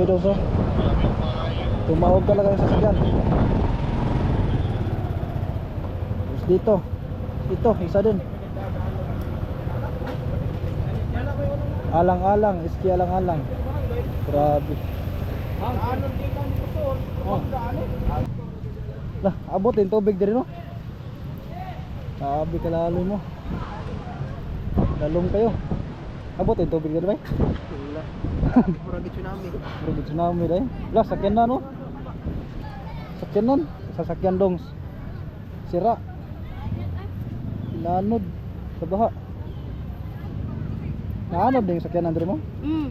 tubig daw so. Tumawag talaga yung sasakyan. Tapos dito. Dito, isa din. Alang-alang, iski alang-alang. Grabe. Oh. Lah, abot yung tubig din no? Sabi kalaloy mo. Lalong kayo. Abot yung tubig din ba? Wala. Murag tsunami. Di tsunami dahil. Lah, sakyan na no? Sakyan nun. Sasakyan dong. Sira. Nanod. Sa baha. Naanod na yung sakyan Andre mo? Mm.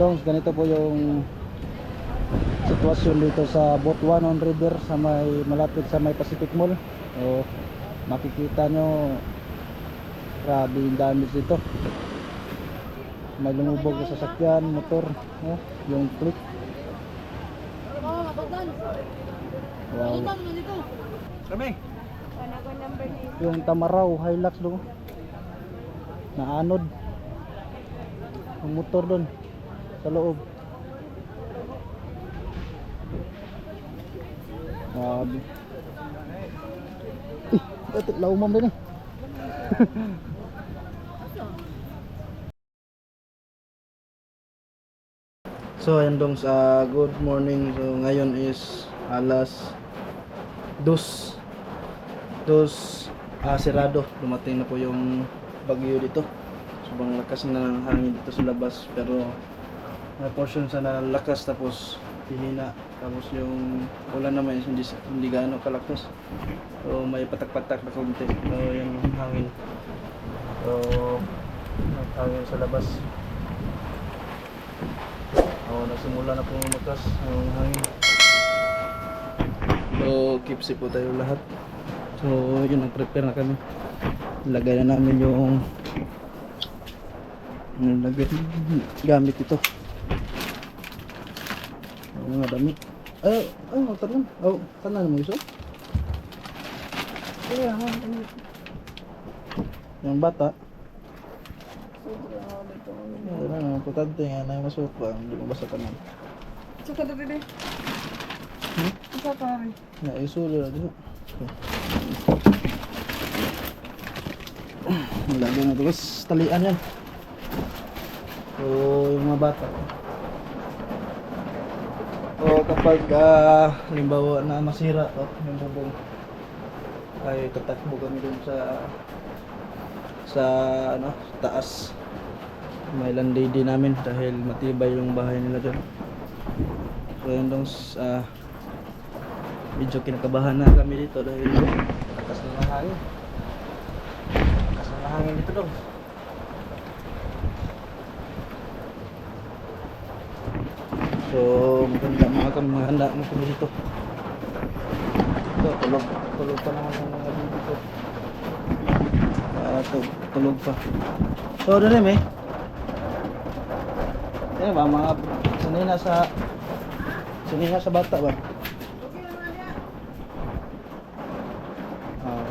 Dongs, ganito po yung sitwasyon dito sa Botuanon River sa may malapit sa may Pacific Mall. So, makikita nyo grabe yung damage dito. May lumubog sa sasakyan, motor, oh, yung click. Oh. Wow. Kami. Yung Tamaraw Hilux doon. Naanod. Ang motor doon sa loob. Grabe. Ito laumam din eh. So ayan dong sa good morning. So ngayon is alas dos dos ah, sirado dumating na po yung bagyo dito sobrang lakas na ng hangin dito sa labas pero may portion sa nalakas tapos hihina tapos yung ulan naman is hindi, hindi gaano kalakas so may patak-patak na konti so yung hangin so hangin sa labas oh nasimula na pong lumakas yung hangin So, safe po tayo lahat. So, yun, nag-prepare na kami. Lagay na namin yung yung lagay, gamit ito. Mga damit. Ay, ay, motor lang. Oh, sana naman gusto? Yeah, yung bata. Ano na, importante nga na masuot ba, hindi mo basta ka na. Sa kada bebe. Hmm? Isa pa rin. Na, isulo na dito. Lagi na tapos talian yan. So, yung mga bata. O kapag ah, halimbawa na masira to, yung bubong ay tatakbo kami dun sa sa ano, taas. May landlady namin dahil matibay yung bahay nila dun. So yun dong ah, medyo kinakabahan na kami dito dahil lakas na ng hangin. Lakas na ng hangin dito dong. So, maganda mga kami, maganda mo kami dito. Ito, tulog. Tulog pa naman yung mga ko. Ah, tu tulog pa. So, doon rin eh. Yan ba, mga sanay na sa sanay na sa bata ba? Ah,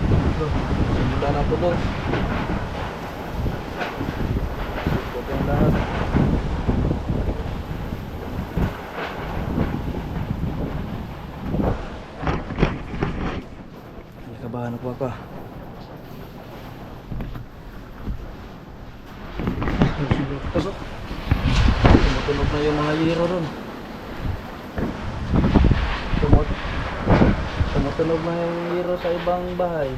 Simula na po doon. Ito yung lahat. Nakabahan ako ako. Pasok. Tumutunog na yung mga yero ron. Tumut Tumutunog na yung yero sa ibang bahay.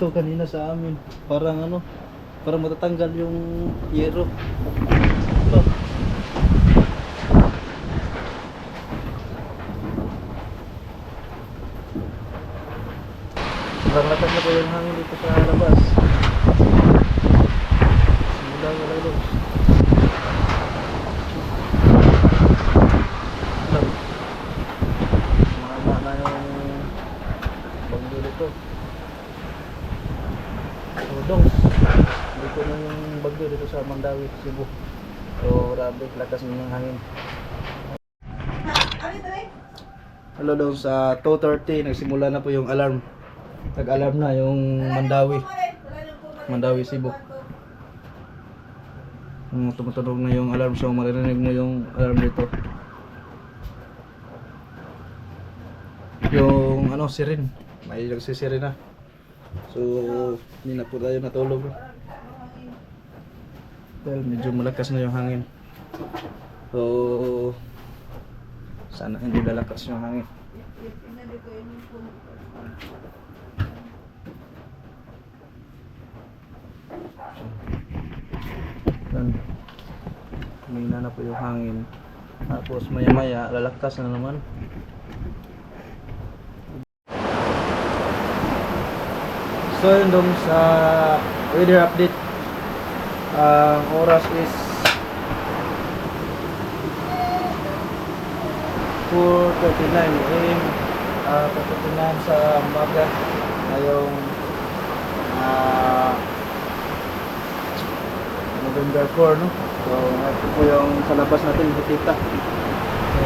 So, ito kanina sa amin. Parang ano, parang matatanggal yung yero. Ito. Sobrang lakas na yung hangin dito sa labas. Simula ko lang doon. Alam. Mahaba na yung bagyo dito. So, dong. Dito na yung bagyo dito sa Mandawi, Cebu. So, grabe, lakas ng hangin. Hello daw sa 2.30 nagsimula na po yung alarm. Nag-alarm na yung Mandawi. Mandawi Cebu. Um, Tumutunog na yung alarm. So maririnig mo yung alarm dito. Yung ano siren. May nagsisiren na So hindi na po tayo natulog Dahil medyo malakas na yung hangin So sana hindi lalakas yung hangin. Yan. Humina na po yung hangin. Tapos maya maya lalakas na naman. So yun dong sa weather update. Ang oras is 4.39 AM uh, 4.39 sa umaga. Ngayong ah, November 4 no? So ito po yung sa labas natin nakikita so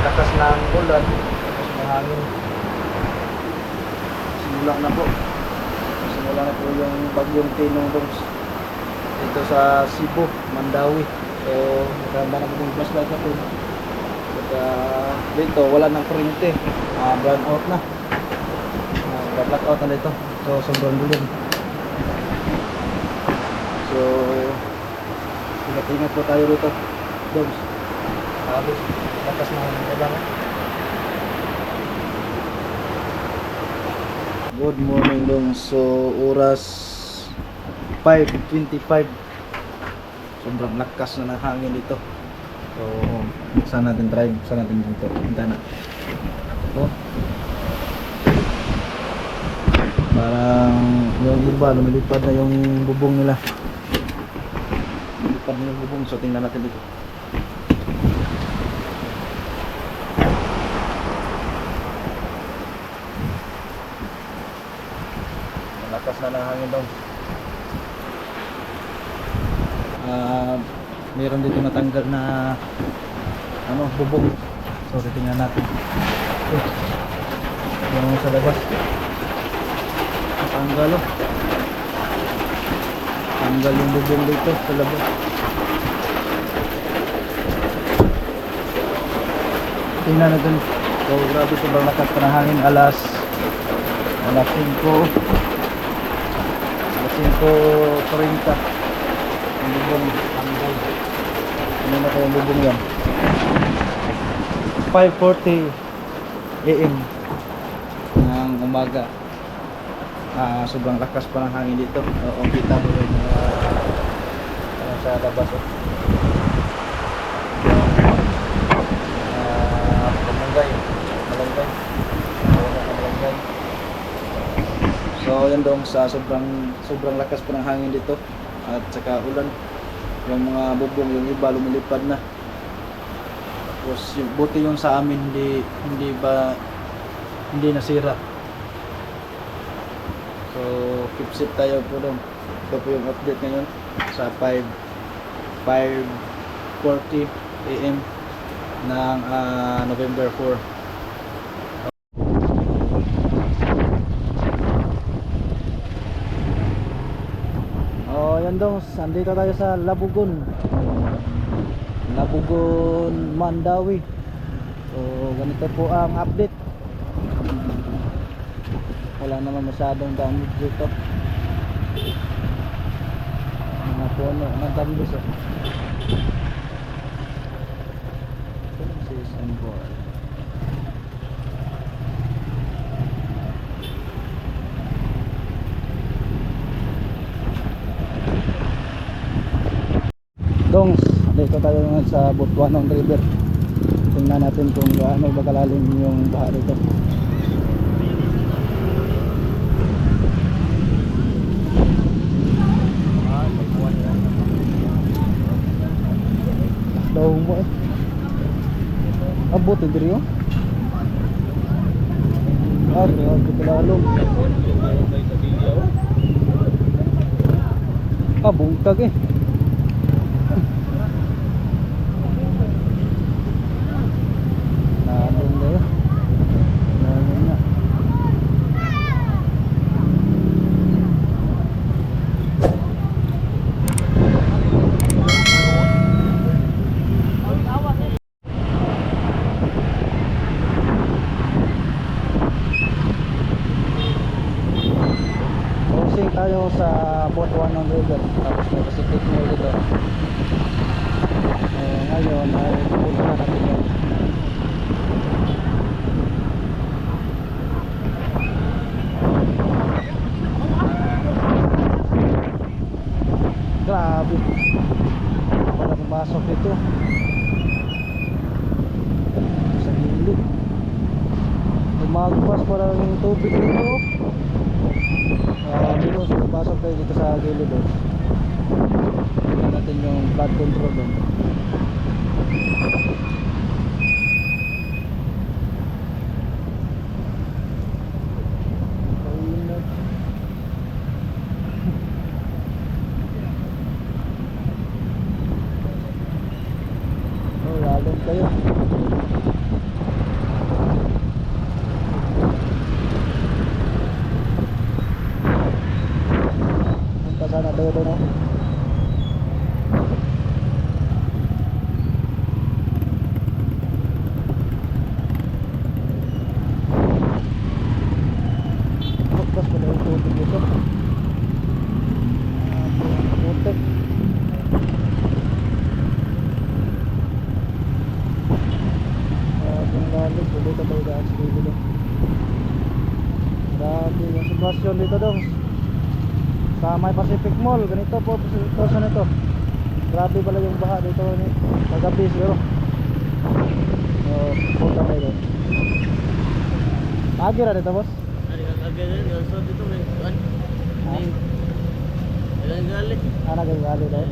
lakas ng ulan lakas ng hangin. Simula na po simula na po yung bagyong Tinong Dogs dito sa Cebu, Mandawi So, maganda na po yung flashlight na po. At uh, dito, wala nang kuryente. Uh, brown out na. Uh, black out na dito. So, sobrang dilim. So, ingat-ingat po tayo dito. Dogs. Halos, lakas na ng kailangan. Good morning dong. So, oras 5.25 sobrang lakas na ng hangin dito. So saan natin try? Saan natin dito? Punta na. Oh. parang yung iba lumilipad na yung bubong nila. Lumilipad na yung bubong. So tingnan natin dito malakas na ng hangin daw Ah, meron dito natanggal na ano, bubong. So, titingnan natin. Ito. Yung sa labas. Natanggal oh. Tanggal yung bubong dito sa labas. Tingnan natin. So, grabe sobrang lakas ng hangin. Alas alas 5 alas 5.40 yung bubong tanggal ano na kayong bubong yan? 5.40 AM ng umaga. Ah, sobrang lakas pa ng hangin dito. Oo kita mo yun uh, ano sa labas oh. So yan dong sa sobrang sobrang lakas pa ng hangin dito. At saka ulan. Yung mga bubong yung iba lumilipad na. Tapos yung buti yung sa amin hindi hindi ba hindi nasira. So keep safe tayo po dong ito po yung update ngayon sa 5 5.40 AM ng ah, November 4 Oh, yan daw. Andito tayo sa Labugon. Labugon, Mandawi. So, ganito po ang update. Wala naman masyadong damage dito. Mga puno ng tambis oh. Season board. sa Butuanong River tingnan natin kung gaano ba kalalim yung baha rito daw mo eh. Ah, Abot oh. ah, oh, ah, eh diri yun ah grabe kalalong ah bungtag eh. Sa ng River tapos may Pacific Mall dito. Eh, ngayon ay pupunta na natin yun grabe para pumasok dito sa gilid lumagpas para yung tubig dito Ah, dito sa pasok tayo dito sa gilid oh. Tingnan natin yung flood control doon. Kainag. Lalong kayo. Punta sana tayo doon oh. Pagpas ko na yung tubig dito. Ah, putik. Ah, kung lalim, tuloy ka tayo daan sa dito. Grabe yung sitwasyon dito dong. Sa may Pacific Mall, ganito po sitwasyon nito. Grabe pala yung baha dito ni kagabi siguro. So, punta tayo doon. Agi ra dito, boss. Ana gagali daw.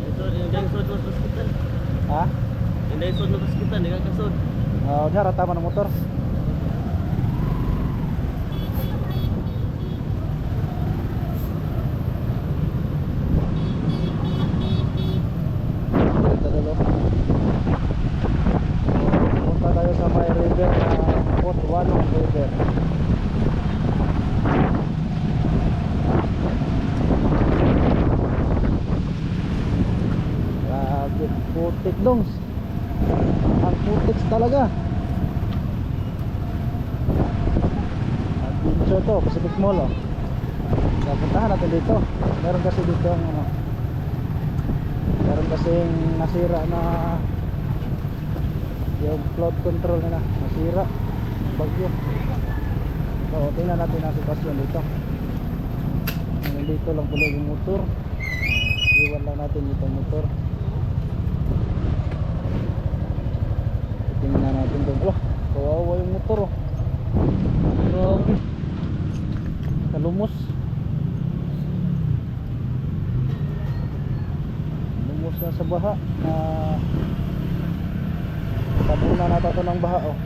Ha? Oh, diha ra tama ng motor. Dito dulo. Punta tayo sa may river na Port Walong River. Grabe, putik dongs. Ang putik talaga. Adventure to, Pacific Mall oh. Kaya puntahan natin dito. Meron kasi dito ang ano. Meron kasing nasira na yung flood control nila. Nasira. Bagyo. So, tingnan natin ang sitwasyon dito. Nandito lang pala yung motor. Iwan lang natin itong motor. Tingnan natin doon. Wala, kawawa yung motor oh. Kalumos. Lumos na sa baha. Na Tabuna na to ng baha oh.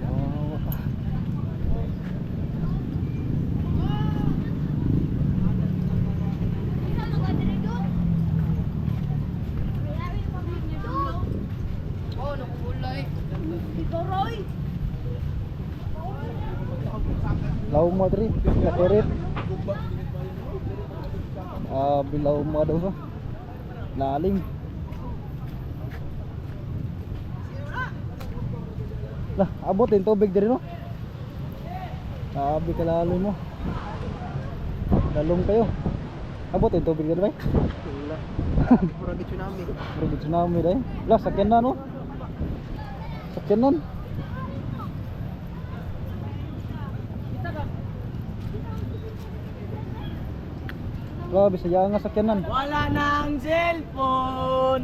Kawawa. Oh, nakubulay. Ikaw, Roy. Diri, nakirit. Ah, bilaw mo daw sa. Lalim. Lah, abot din tubig diri no. Sabi ka lalim mo. Dalong kayo. Abot din tubig diri ba? Wala. Mura di tsunami. Pero tsunami dai. Lah, sakyan na no. Sakyan nun. Grabe, sayang nga sakyanan. Wala nang cellphone.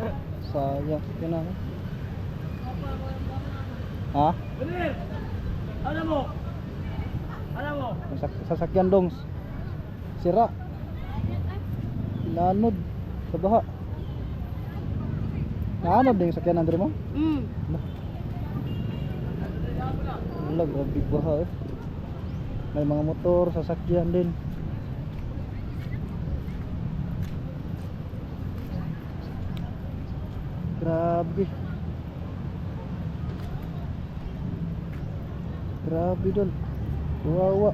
Sayang, sakyanan. Ha? Bener. Ano mo? Ano mo? Sa sasakyan dong. Sira. Lanod sa baha. Naanod din yung sakyan Andre mo? Mm. Wala, grabe baha eh. May mga motor, sasakyan din. Grabe. Grabe dol. Wawa.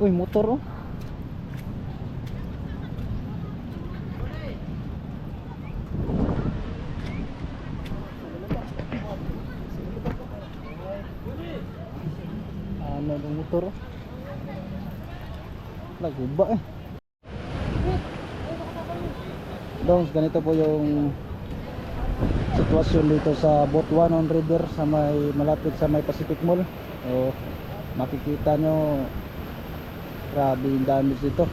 Uy, motor oh. Ano yung motor? Laguba eh. Dons, ganito po yung sitwasyon dito sa Botuan on River sa may malapit sa may Pacific Mall. O makikita nyo grabe yung damage dito.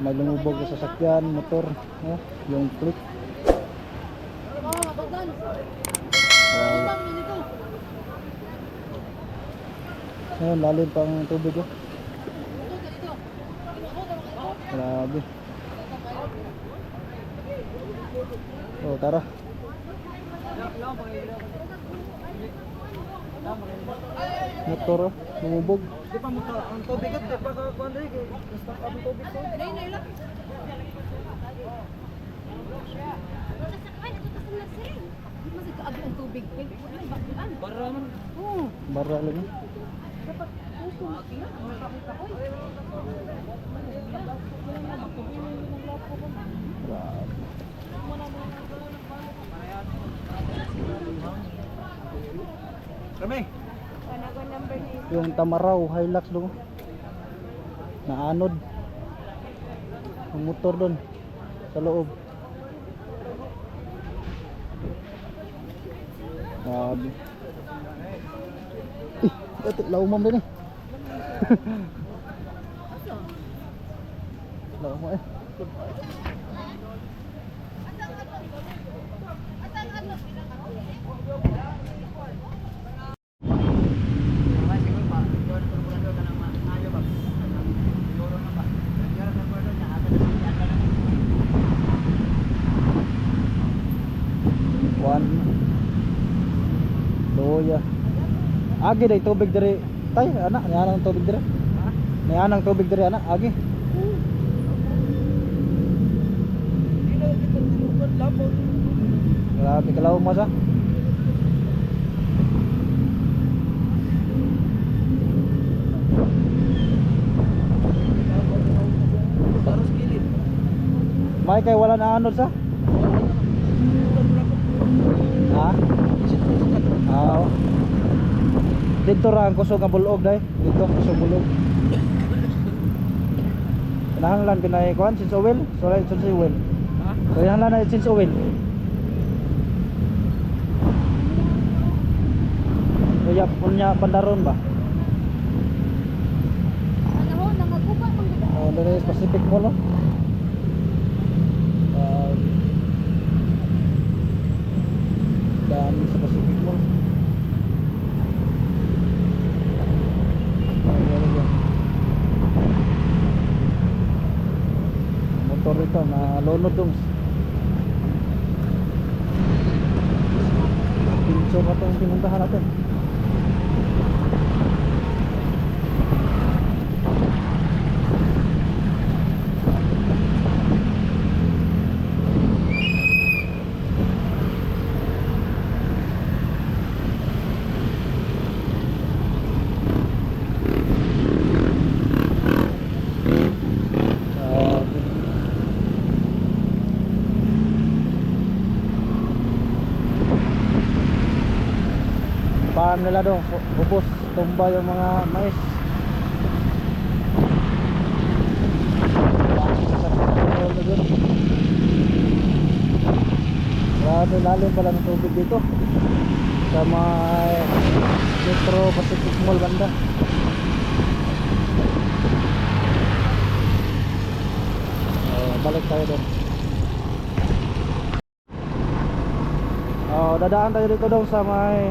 May lumubog na sasakyan, motor, yung clip. Oh, mabagdan. Wow. Mabagdan, yun ito. Ayun, lalim pang tubig oh. Grabe. Oh, tara. Motor oh, lumubog. Di pa mo ang tubig at di pa ka kuan diri kay basta ang tubig ko. Nay, nay lang. Masig kaagi ang tubig. Ay, ay, bakit? Para man. Oo. Barra lang eh. Dapat Kami. Yung Tamaraw, Hilux doon. Naanod. Yung motor doon. Sa loob. Grabe. Eh, ito, laumam din eh. Laumam eh. One. Loya. Agi day tubig diri. Tay, anak, niya nang tubig diri. Niya nang tubig diri anak, agi. Dilo kita tinukan labot. Grabe kalaw mo sa. May kay wala na anod sa. Ha? Ah. oo. Dito ra ang kusog nga bulog dai. Dito kusog bulog. Kinahanglan kinay kuan since oil. So like since oil. Ha? Kinahanglan na since oil. Kaya punya pandaron ba? Ano ho, nangaguba mang gida. Oh, dari Pacific Mall. Um, dami sa Pacific Mall. Oh, meron yan. Motor ito na lonod dong. Pinso pa itong pinuntahan natin. Ah, nila pu- pupus tumba yung mga mais. Grabe lalim pala ng tubig dito. Sa may Metro Pacific Mall banda. Oh, balik tayo doon. Oh, dadaan tayo dito daw sa may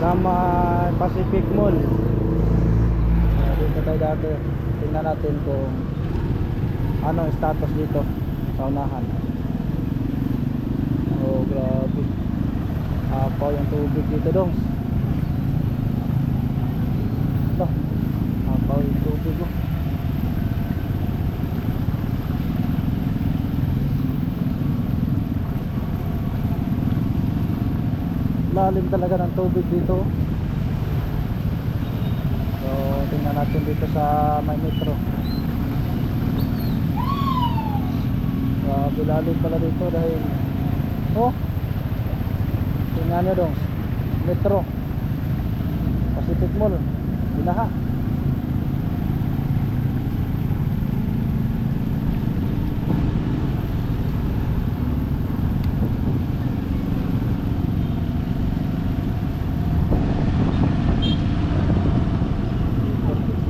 sa may Pacific Mall. dito tayo dati. Tingnan natin kung ano status dito sa unahan. Oh, grabe. Apaw yung tubig dito dong. Ba, apaw yung tubig oh. Lalim talaga ng tubig dito. So, tingnan natin dito sa may metro. Grabe lalim pala dito dahil Oh. Tingnan nyo dong. Metro. Pacific Mall. Binaha.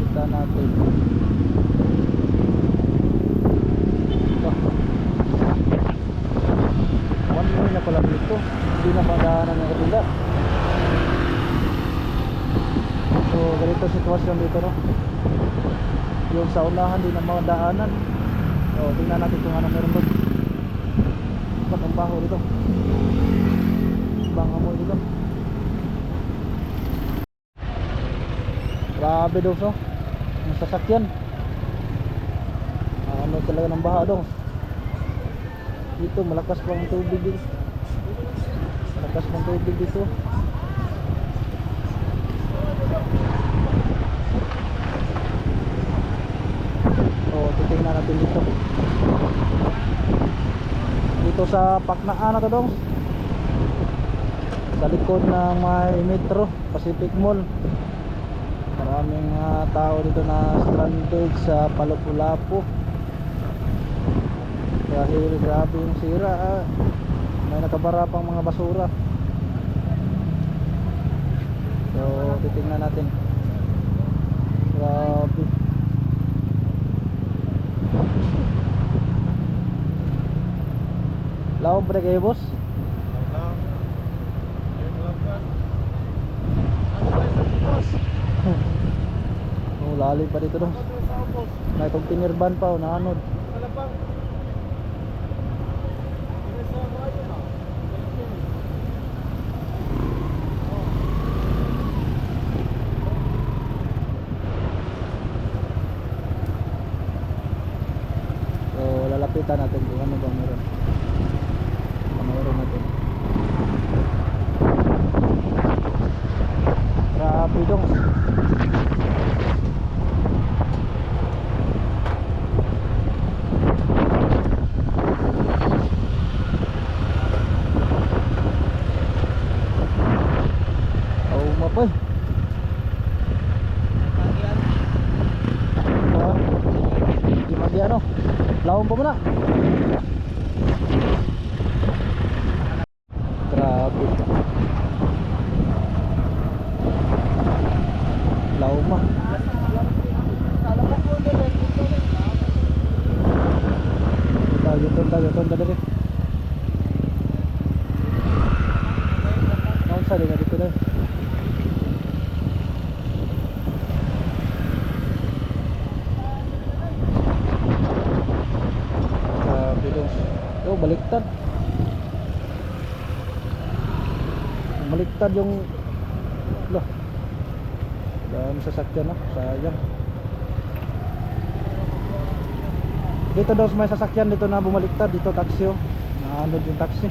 Kita natin. Ito. One way na pala dito. Hindi na madaanan ng kabila. So, ganito sitwasyon dito, no? Yung sa madaanan. So, tingnan natin kung ano meron doon. Ba't ang baho dito? Bang amoy dito. Grabe daw, so. Ang sasakyan. Ano talaga ng baha daw. Dito malakas pa ang tubig dito. Malakas pa ang tubig dito. Oh, titingnan natin dito. Dito sa Paknaan na dong. Sa likod ng may metro, Pacific Mall. Maraming ah, tao dito na stranded sa Palopulapo dahil grabe yung sira ah. may nakabara pang mga basura so titingnan natin grabe laong pa na kayo boss. Oh lalim pa dito dong may container van pa oh naanod. So lalapitan natin kung ano bang meron. Panoorin natin. Grabe dong. Oh, mapoy. Ah, Di magyano. Lawon pa muna. Grabe. Lawon ma. Tayo ton tayo ton dali. Naon sa dito dito dali. Grabe dong. Oh, baliktad. Baliktad yung Lah. Dami sasakyan na, sayang. Dito daw may sasakyan dito na bumaliktad, dito taxi oh. Naanod yung taxi.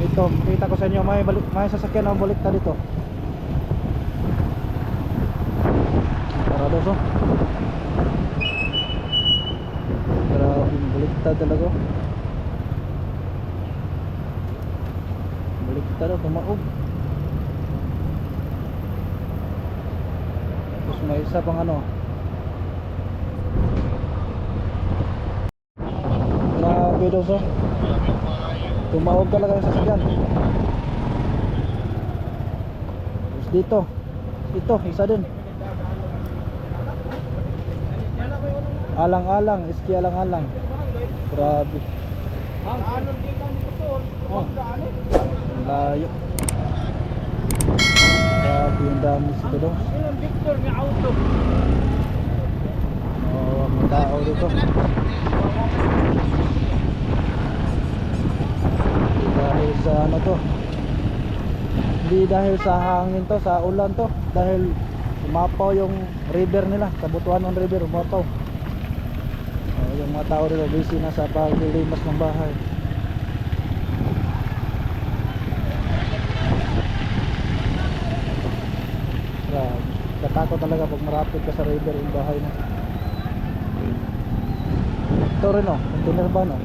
Dito, kita ko sa inyo may balik, may sasakyan na bumaliktad dito. Oh. Grabe, baliktad talaga. Baliktad oh, tumaog. Tapos may isa pang ano. Grabe daw so. Tumaog talaga yung sasakyan. Tapos dito. Ito, isa din. Alang-alang, iski alang-alang. Grabe. Oh. Layo. Grabe yung dami sa dito. Victor nga auto. Oo, may tao dito. Dahil sa ano to? Hindi dahil sa hangin to, sa ulan to. Dahil umapaw yung river nila, sa Butuanon River, umapaw. Oh, yung mga tao dito busy na sa paglilimas ng bahay. Grabe. Katakot talaga pag marapit ka sa river yung bahay mo. Ito rin oh, container van oh.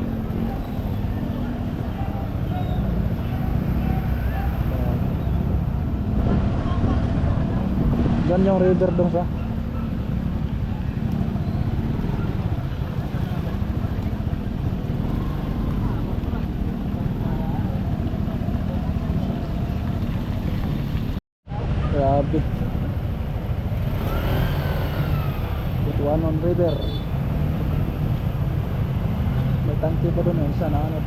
Diyan yung river dong sa Grabe River May tangke pa doon eh, isa na ano